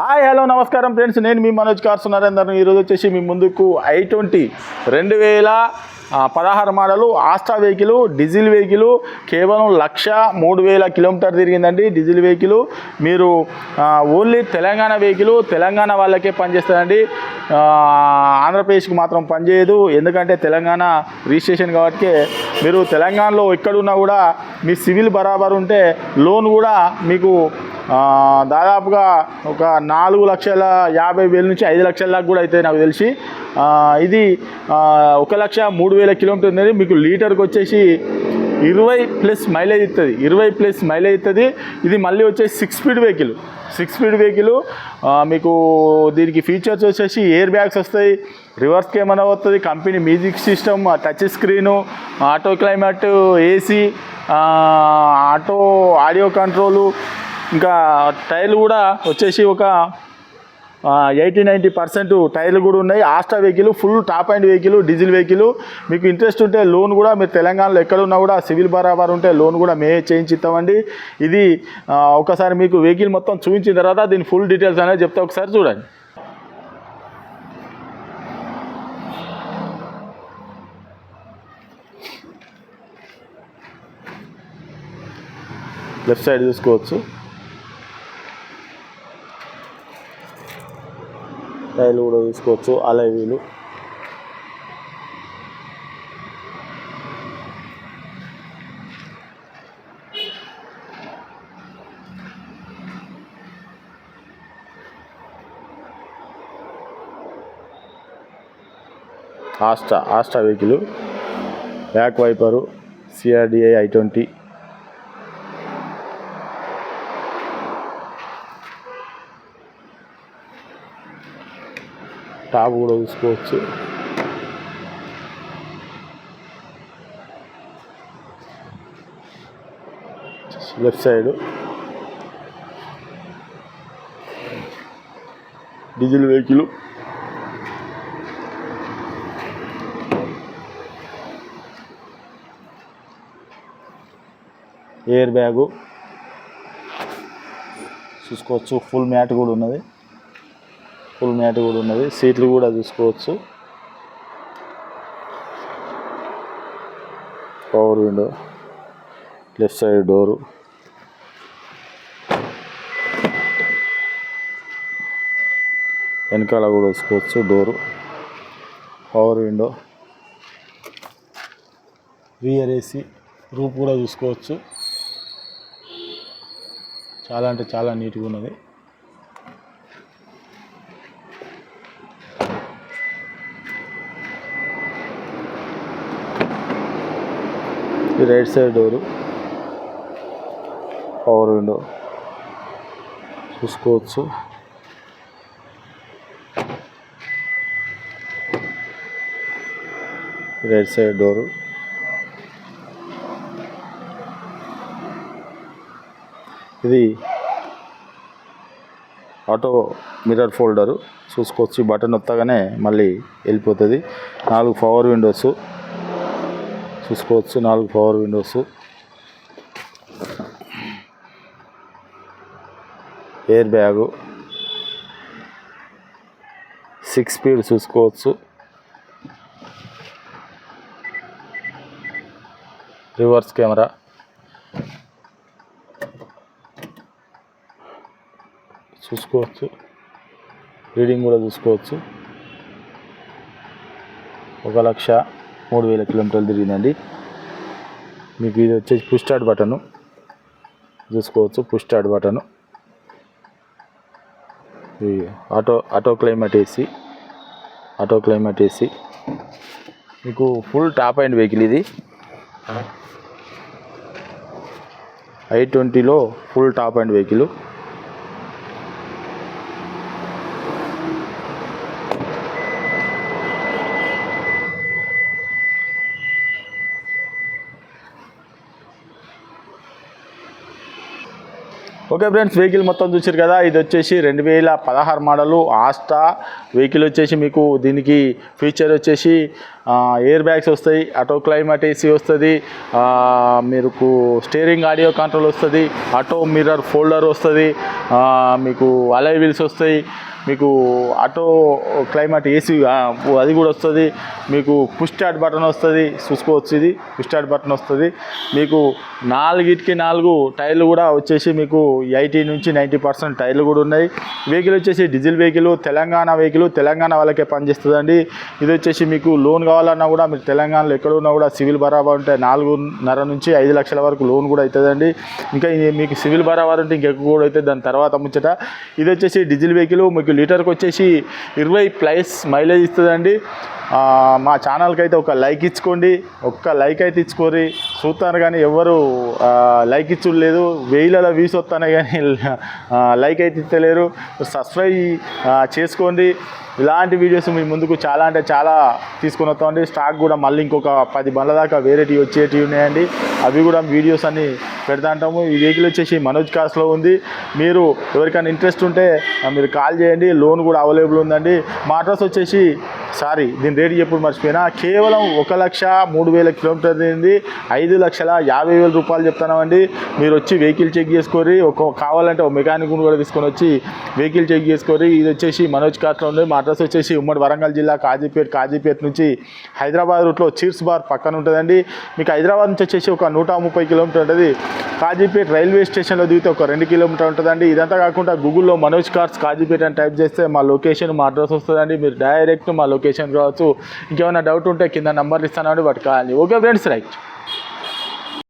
Hi hello నమస్కారం friends. నేను మీ Manoj cars Narender ఈరోజు వచ్చేసి మీ ముందుకు ఐ ట్వంటీ రెండు వేల పదహారు model Asta vehicle diesel vehicle కేవలం లక్ష మూడు వేల కిలోమీటర్ తిరిగిందండి డీజిల్ వెహికల్. మీరు ఓన్లీ తెలంగాణ వెహికల్ తెలంగాణ వాళ్ళకే పనిచేస్తుందండి ఆంధ్రప్రదేశ్కి మాత్రం పనిచేయదు. ఎందుకంటే తెలంగాణ రిజిస్ట్రేషన్ కాబట్టి మీరు తెలంగాణలో ఎక్కడున్నా కూడా మీ సివిల్ బరాబర్ ఉంటే లోన్ కూడా మీకు దాదాపుగా ఒక నాలుగు లక్షల యాభై వేల నుంచి ఐదు లక్షల దాకా కూడా అవుతాయి నాకు తెలిసి. ఇది ఒక లక్ష మూడు వేల కిలోమీటర్ అనేది మీకు లీటర్కి వచ్చేసి ఇరవై ప్లస్ మైలేజ్ ఇస్తుంది ఇరవై ప్లస్ మైలేజ్ ఇస్తుంది ఇది మళ్ళీ వచ్చేసి six speed vehicle six speed vehicle మీకు దీనికి ఫీచర్స్ వచ్చేసి ఎయిర్ బ్యాగ్స్ వస్తాయి రివర్స్ కెమెరా వస్తుంది company music system touch screen auto climate AC auto audio control ఇంకా టైర్లు కూడా వచ్చేసి ఒక ఎయిటీ నైంటీ పర్సెంట్ టైర్లు కూడా ఉన్నాయి. Asta vehicle full top end vehicle diesel vehicle. మీకు ఇంట్రెస్ట్ ఉంటే లోన్ కూడా మీరు తెలంగాణలో ఎక్కడున్నా కూడా సివిల్ బరాబర్ ఉంటే లోన్ కూడా మే చేయించి ఇస్తామండి ఇది ఒకసారి మీకు వెహికల్ మొత్తం చూపించిన తర్వాత దీని ఫుల్ డీటెయిల్స్ అనేది చెప్తే ఒకసారి చూడండి. లెఫ్ట్ సైడ్ చూసుకోవచ్చు. టైర్లు కూడా చూసుకోవచ్చు అలా వీలు. Asta Asta vehicle back wiper CRDI I twenty top కూడా చూసుకోవచ్చు left side diesel vehicle air bag చూసుకోవచ్చు ఫుల్ మ్యాట్ కూడా ఉన్నది. ఫుల్ మ్యాట్ కూడా ఉన్నది. సీట్లు కూడా చూసుకోవచ్చు. Power window left side door వెనకాల కూడా చూసుకోవచ్చు door power window rear AC roof కూడా చూసుకోవచ్చు. చాలా అంటే చాలా నీట్గా ఉన్నది. ఈ right side door power window చూసుకోవచ్చు. రైట్ సైడ్ డోరు ఇది ఆటో మిర్రర్ ఫోల్డరు చూసుకోవచ్చు. బటన్ వత్తగానే మళ్ళీ వెళ్ళిపోతుంది. నాలుగు పవర్ విండోస్ చూసుకోవచ్చు నాలుగు power windows air bag six speed చూసుకోవచ్చు. రివర్స్ కెమెరా చూసుకోవచ్చు. రీడింగ్ కూడా చూసుకోవచ్చు. ఒక లక్ష. మూడు వేల కిలోమీటర్లు తిరిగిందండి. మీకు ఇది వచ్చేసి పుష్ స్టార్ట్ బటను చూసుకోవచ్చు పుష్ స్టార్ట్ బటను ఇది auto auto climate AC auto climate AC మీకు ఫుల్ టాప్ అండ్ వెహికల్ ఇది. ఐ ట్వంటీలో full top and vehicle okay friends vehicle మొత్తం చూసారు కదా ఇది వచ్చేసి రెండు వేల పదహారు మోడలు ఆస్టా. వెహికల్ వచ్చేసి మీకు దీనికి ఫీచర్ వచ్చేసి ఎయిర్ బ్యాగ్స్ వస్తాయి ఆటో క్లైమేట్ ఏసీ వస్తుంది మీకు స్టీరింగ్ ఆడియో కంట్రోల్ వస్తుంది ఆటో మిర్రర్ ఫోల్డర్ వస్తుంది మీకు అలై వీల్స్ వస్తాయి మీకు ఆటో క్లైమేట్ ఏసీ అది కూడా వస్తుంది. మీకు పుష్ స్టార్ట్ బటన్ వస్తుంది. చూసుకోవచ్చు ఇది పుష్ స్టార్ట్ బటన్ వస్తుంది. మీకు నాలుగిటికి నాలుగు టైర్లు కూడా వచ్చేసి మీకు ఎయిటీ నుంచి నైంటీ పర్సెంట్ టైర్లు కూడా ఉన్నాయి. వెహికల్ వచ్చేసి diesel vehicle Telangana vehicle Telangana వాళ్ళకే పనిచేస్తుందండి. ఇది వచ్చేసి మీకు లోన్ కావాలన్నా కూడా మీరు తెలంగాణలో ఎక్కడ ఉన్నా కూడా సివిల్ బరాబర్ ఉంటే నాలుగున్నర నుంచి ఐదు లక్షల వరకు లోన్ కూడా అవుతుందండి ఇంకా మీకు సివిల్ బరాబర్ ఉంటే ఇంకెక్కువ కూడా అవుతుంది దాని తర్వాత ముచ్చట ఇది వచ్చేసి డీజిల్ వెహికల్ మీకు లీటర్కి వచ్చేసి ఇరవై ప్లస్ మైలేజ్ ఇస్తుందండి. మా ఛానల్కి అయితే ఒక లైక్ ఇచ్చుకోండి. ఒక్క లైక్ అయితే ఇచ్చుకోరి చూస్తాను కానీ ఎవరు లైక్ ఇచ్చులేదు వెయ్యిల వ్యూస్ వస్తానే కానీ లైక్ అయితే ఇస్తలేరు. సబ్స్క్రైబ్ చేసుకోండి. ఇలాంటి వీడియోస్ మీ ముందుకు చాలా అంటే చాలా తీసుకుని వస్తామండి స్టాక్ కూడా మళ్ళీ ఇంకొక పది బండ్ల దాకా వేరేటివి వచ్చేటివి ఉన్నాయండి. అవి కూడా వీడియోస్ అన్ని పెడతా అంటాము ఈ వెహికల్ వచ్చేసి మనోజ్ కార్స్లో ఉంది. మీరు ఎవరికైనా ఇంట్రెస్ట్ ఉంటే మీరు కాల్ చేయండి. లోన్ కూడా అవైలబుల్ ఉందండి. మా అడ్రస్ వచ్చేసి సారీ దీని రేటు ఎప్పుడు మర్చిపోయినా కేవలం ఒక లక్ష మూడు వేల కిలోమీటర్ తింది ఐదు లక్షల యాభై వేల రూపాయలు చెప్తామండి మీరు వచ్చి వెహికల్ చెక్ చేసుకోరి ఒక కావాలంటే ఒక మెకానిక్ కూడా తీసుకొని వచ్చి వెహికల్ చెక్ చేసుకోరి ఇది వచ్చేసి మనోజ్ కార్ట్లో ఉంది. మా అడ్రస్ వచ్చేసి ఉమ్మడి వరంగల్ జిల్లా కాజీపేట కాజీపేట నుంచి హైదరాబాద్ రూట్లో చీర్స్ బార్ పక్కన ఉంటుందండి. మీకు హైదరాబాద్ నుంచి వచ్చేసి ఒక నూట ముప్పై కిలోమీటర్ ఉంటుంది. కాజీపేట రైల్వే స్టేషన్లో దిగితే ఒక రెండు కిలోమీటర్ ఉంటుందండి. ఇదంతా కాకుండా గూగుల్లో మనోజ్ కార్స్ కాజీపేట అని టైప్ చేస్తే మా లొకేషన్ మా అడ్రస్ వస్తుందండి. మీరు డైరెక్ట్ మా లొకేషన్ రావచ్చు ఇంకేమైనా డౌట్ ఉంటే కింద నంబర్లు ఇస్తానండి వాటికి కావాలి ఓకే ఫ్రెండ్స్ రైట్